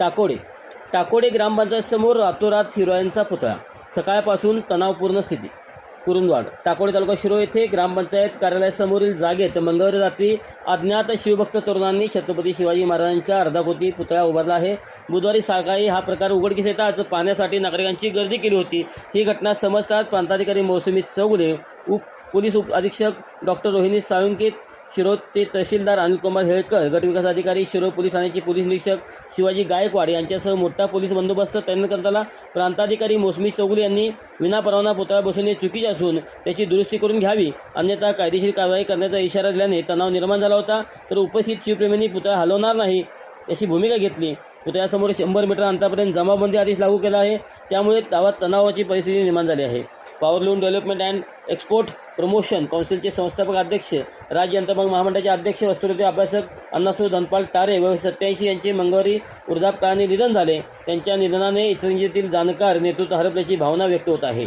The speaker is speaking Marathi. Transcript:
टाकोडे. टाकोडे ग्रामपंचायतसमोर रातोरात शिरोयांचा पुतळा. सकाळपासून तणावपूर्ण स्थिती. कुरुंदवाड टाकोडे तालुका शिरो येथे ग्रामपंचायत कार्यालयासमोरील जागेत मंगळवारी रात्री अज्ञात शिवभक्त तरुणांनी छत्रपती शिवाजी महाराजांच्या अर्धाकोटी पुतळा उभारला आहे. बुधवारी सकाळी हा प्रकार उघडकीस येताच पाहण्यासाठी नागरिकांची गर्दी केली होती. ही घटना समजताच प्रांताधिकारी मौसमी चौगुले उप पोलीस उप अधीक्षक डॉक्टर रोहिणी साळुंके शिरोद ते तहसीलदार अनिलकुमार हेळकर गटविकास अधिकारी शिरो पोलीस ठाण्याचे पोलीस निरीक्षक शिवाजी गायकवाड यांच्यासह मोठा पोलीस बंदोबस्त तैनात करताना प्रांताधिकारी मोसमी चौगुले यांनी विनापरवाना पुतळा बसवणे चुकीचे असून त्याची दुरुस्ती करून घ्यावी अन्यथा कायदेशीर कारवाई करण्याचा इशारा दिल्याने तणाव निर्माण झाला होता. तर उपस्थित शिवप्रेमींनी पुतळा हलवणार नाही याची भूमिका घेतली. पुतळ्यासमोर शंभर मीटर अंतरापर्यंत जमाबंदी आदेश लागू केला आहे. त्यामुळे गावात तणावाची परिस्थिती निर्माण झाली आहे. Power loom development and export promotion काउन्सिलचे संस्थापक अध्यक्ष राज्य अंतर्भाग महामंडळाचे अध्यक्ष वस्त्रोद्योग अभ्यासक अण्णासू धनपाल टारे व सत्याऐंशी यांचे मंगळवारी वृद्धापकाळाने निधन झाले. त्यांच्या निधनाने इचलकरंजीतील जाणकार नेतृत्व हरपल्याची भावना व्यक्त होत आहे.